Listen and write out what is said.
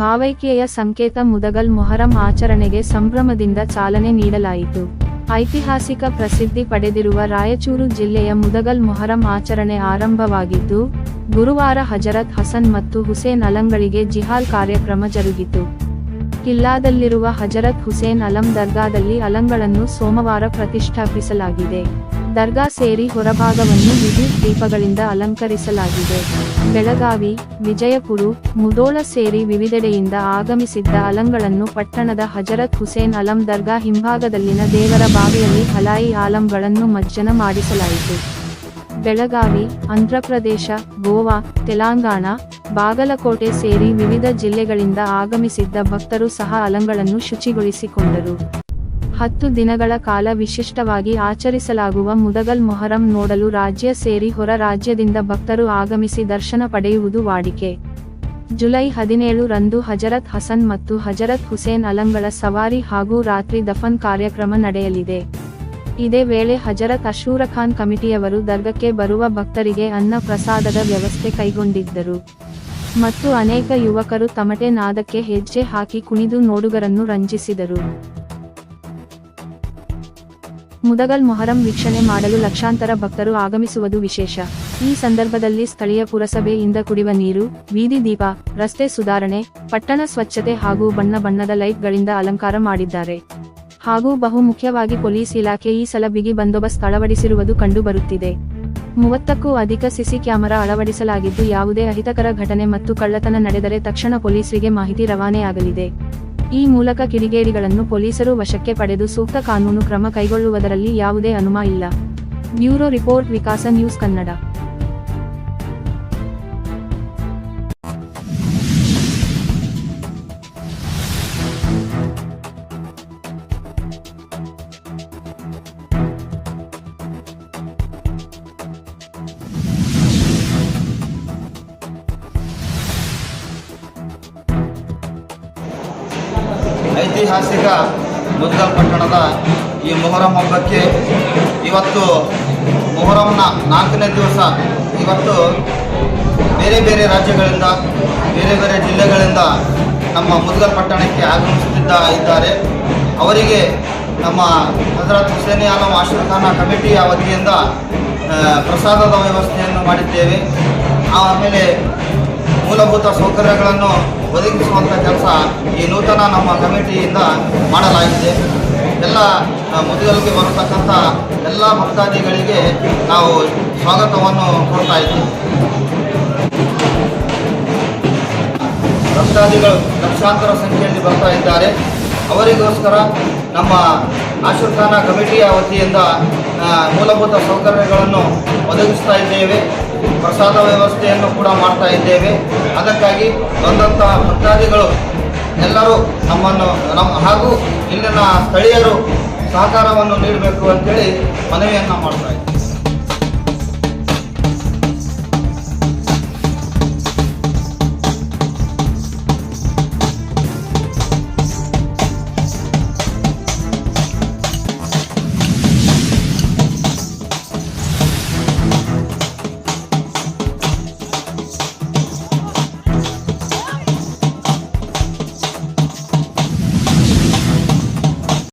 ಭಾವೈಕ್ಯೆಯ ಸಂಕೇತ ಮುದಗಲ್ ಮೊಹರಂ ಆಚರಣೆಗೆ ಸಂಭ್ರಮದಿಂದ ಚಾಲನೆ ನೀಡಲಾಯಿತು. ಐತಿಹಾಸಿಕ ಪ್ರಸಿದ್ಧಿ ಪಡೆದಿರುವ ರಾಯಚೂರು ಜಿಲ್ಲೆಯ ಮುದಗಲ್ ಮೊಹರಂ ಆಚರಣೆ ಆರಂಭವಾಗಿದ್ದು, ಗುರುವಾರ ಹಜರತ್ ಹಸನ್ ಮತ್ತು ಹುಸೇನ್ ಅಲಂಗಳಿಗೆ ಜಿಹಾಲ್ ಕಾರ್ಯಕ್ರಮ ಜರುಗಿತು. ಕಿಲ್ಲಾದಲ್ಲಿರುವ ಹಜರತ್ ಹುಸೇನ್ ಅಲಂ ದರ್ಗಾದಲ್ಲಿ ಅಲಂಗಳನ್ನು ಸೋಮವಾರ ಪ್ರತಿಷ್ಠಾಪಿಸಲಾಗಿದೆ. ದರ್ಗಾ ಸೇರಿ ಹೊರಭಾಗವನ್ನು ವಿದ್ಯುತ್ ದೀಪಗಳಿಂದ ಅಲಂಕರಿಸಲಾಗಿದೆ. ಬೆಳಗಾವಿ, ವಿಜಯಪುರ ಮುದೋಳ ಸೇರಿ ವಿವಿಧೆಡೆಯಿಂದ ಆಗಮಿಸಿದ್ದ ಅಲಂಗಳನ್ನು ಪಟ್ಟಣದ ಹಜರತ್ ಹುಸೇನ್ ಅಲಂ ದರ್ಗಾ ಹಿಂಭಾಗದಲ್ಲಿನ ದೇವರ ಬಾವಿಯಲ್ಲಿ ಹಲಾಯಿ ಆಲಂಗಳನ್ನು ಮಜ್ಜನ ಮಾಡಿಸಲಾಯಿತು. ಬೆಳಗಾವಿ, ಆಂಧ್ರಪ್ರದೇಶ, ಗೋವಾ, ತೆಲಂಗಾಣ, ಬಾಗಲಕೋಟೆ ಸೇರಿ ವಿವಿಧ ಜಿಲ್ಲೆಗಳಿಂದ ಆಗಮಿಸಿದ್ದ ಭಕ್ತರು ಸಹ ಅಲಂಗಳನ್ನು ಶುಚಿಗೊಳಿಸಿಕೊಂಡರು. ಹತ್ತು ದಿನಗಳ ಕಾಲ ವಿಶಿಷ್ಟವಾಗಿ ಆಚರಿಸಲಾಗುವ ಮುದಗಲ್ ಮೊಹರಂ ನೋಡಲು ರಾಜ್ಯ ಸೇರಿ ಹೊರ ರಾಜ್ಯದಿಂದ ಭಕ್ತರು ಆಗಮಿಸಿ ದರ್ಶನ ಪಡೆಯುವುದು ವಾಡಿಕೆ. ಜುಲೈ ಹದಿನೇಳು ರಂದು ಹಜರತ್ ಹಸನ್ ಮತ್ತು ಹಜರತ್ ಹುಸೇನ್ ಅಲಂಗಳ ಸವಾರಿ ಹಾಗೂ ರಾತ್ರಿ ದಫನ್ ಕಾರ್ಯಕ್ರಮ ನಡೆಯಲಿದೆ. ಇದೇ ವೇಳೆ ಹಜರತ್ ಅಶೂರ ಖಾನ್ ಕಮಿಟಿಯವರು ದರ್ಗಕ್ಕೆ ಬರುವ ಭಕ್ತರಿಗೆ ಅನ್ನ ಪ್ರಸಾದದ ವ್ಯವಸ್ಥೆ ಕೈಗೊಂಡಿದ್ದರು. ಮತ್ತು ಅನೇಕ ಯುವಕರು ತಮಟೆ ನಾದಕ್ಕೆ ಹೆಜ್ಜೆ ಹಾಕಿ ಕುಣಿದು ನೋಡುಗರನ್ನು ರಂಜಿಸಿದರು. ಮುದಗಲ್ ಮೊಹರಂ ವೀಕ್ಷಣೆ ಮಾಡಲು ಲಕ್ಷಾಂತರ ಭಕ್ತರು ಆಗಮಿಸುವುದು ವಿಶೇಷ. ಈ ಸಂದರ್ಭದಲ್ಲಿ ಸ್ಥಳೀಯ ಪುರಸಭೆಯಿಂದ ಕುಡಿಯುವ ನೀರು, ಬೀದಿ ದೀಪ, ರಸ್ತೆ ಸುಧಾರಣೆ, ಪಟ್ಟಣ ಸ್ವಚ್ಛತೆ ಹಾಗೂ ಬಣ್ಣ ಬಣ್ಣದ ಲೈಟ್ಗಳಿಂದ ಅಲಂಕಾರ ಮಾಡಿದ್ದಾರೆ. ಹಾಗೂ ಬಹು ಮುಖ್ಯವಾಗಿ ಪೊಲೀಸ್ ಇಲಾಖೆ ಈ ಸಲ ಬಿಗಿ ಬಂದೋಬಸ್ತ್ ಅಳವಡಿಸಿರುವುದು ಕಂಡುಬರುತ್ತಿದೆ. ಮೂವತ್ತಕ್ಕೂ ಅಧಿಕ ಸಿಸಿ ಕ್ಯಾಮೆರಾ ಅಳವಡಿಸಲಾಗಿದ್ದು ಯಾವುದೇ ಅಹಿತಕರ ಘಟನೆ ಮತ್ತು ಕಳ್ಳತನ ನಡೆದರೆ ತಕ್ಷಣ ಪೊಲೀಸರಿಗೆ ಮಾಹಿತಿ ರವಾನೆಯಾಗಲಿದೆ. ಈ ಮೂಲಕ ಕಿಡಿಗೇಡಿಗಳನ್ನು ಪೊಲೀಸರು ವಶಕ್ಕೆ ಪಡೆದು ಸೂಕ್ತ ಕಾನೂನು ಕ್ರಮ ಕೈಗೊಳ್ಳುವುದರಲ್ಲಿ ಯಾವುದೇ ಅನುಮ ಇಲ್ಲ. Bureau report, Vikasa news Kannada. ಐತಿಹಾಸಿಕ ಮುದ್ಗಲ್ ಪಟ್ಟಣದ ಈ ಮೊಹರಂ ಹಬ್ಬಕ್ಕೆ ಇವತ್ತು ಮೊಹರಂನ ನಾಲ್ಕನೇ ದಿವಸ ಇವತ್ತು ಬೇರೆ ಬೇರೆ ರಾಜ್ಯಗಳಿಂದ, ಬೇರೆ ಬೇರೆ ಜಿಲ್ಲೆಗಳಿಂದ ನಮ್ಮ ಮುದ್ಗಲ್ ಪಟ್ಟಣಕ್ಕೆ ಆಗಮಿಸುತ್ತಿದ್ದ ಇದ್ದಾರೆ. ಅವರಿಗೆ ನಮ್ಮ ಹಜರತ್ ಹುಸೇನಿ ಆಲಂ ಆಶ್ರಖಾನ ಕಮಿಟಿಯ ವತಿಯಿಂದ ಪ್ರಸಾದದ ವ್ಯವಸ್ಥೆಯನ್ನು ಮಾಡಿದ್ದೇವೆ. ಆಮೇಲೆ ಮೂಲಭೂತ ಸೌಕರ್ಯಗಳನ್ನು ಒದಗಿಸುವಂಥ ಕೆಲಸ ಈ ನೂತನ ನಮ್ಮ ಕಮಿಟಿಯಿಂದ ಮಾಡಲಾಗಿದೆ. ಎಲ್ಲ ಮುದುಗಲ್ಗೆ ಬರತಕ್ಕಂಥ ಎಲ್ಲ ಭಕ್ತಾದಿಗಳಿಗೆ ನಾವು ಸ್ವಾಗತವನ್ನು ಕೊಡ್ತಾ ಇದ್ದೀವಿ. ಭಕ್ತಾದಿಗಳು ಲಕ್ಷಾಂತರ ಸಂಖ್ಯೆಯಲ್ಲಿ ಬರ್ತಾ ಇದ್ದಾರೆ. ಅವರಿಗೋಸ್ಕರ ನಮ್ಮ ಆಶುಖಾನ ಕಮಿಟಿಯ ವತಿಯಿಂದ ಮೂಲಭೂತ ಸೌಕರ್ಯಗಳನ್ನು ಒದಗಿಸ್ತಾ ಇದ್ದೇವೆ. ಪ್ರಸಾದ ವ್ಯವಸ್ಥೆಯನ್ನು ಕೂಡ ಮಾಡ್ತಾ ಇದ್ದೇವೆ. ಅದಕ್ಕಾಗಿ ಬಂದಂತಹ ಭಕ್ತಾದಿಗಳು ಎಲ್ಲರೂ ನಮ್ಮನ್ನು ನಮ್ಮ ಹಾಗೂ ಇಲ್ಲಿನ ಸ್ಥಳೀಯರು ಸಹಕಾರವನ್ನು ನೀಡಬೇಕು ಅಂತೇಳಿ ಮನವಿಯನ್ನು ಮಾಡ್ತಾ ಇದ್ದೇವೆ.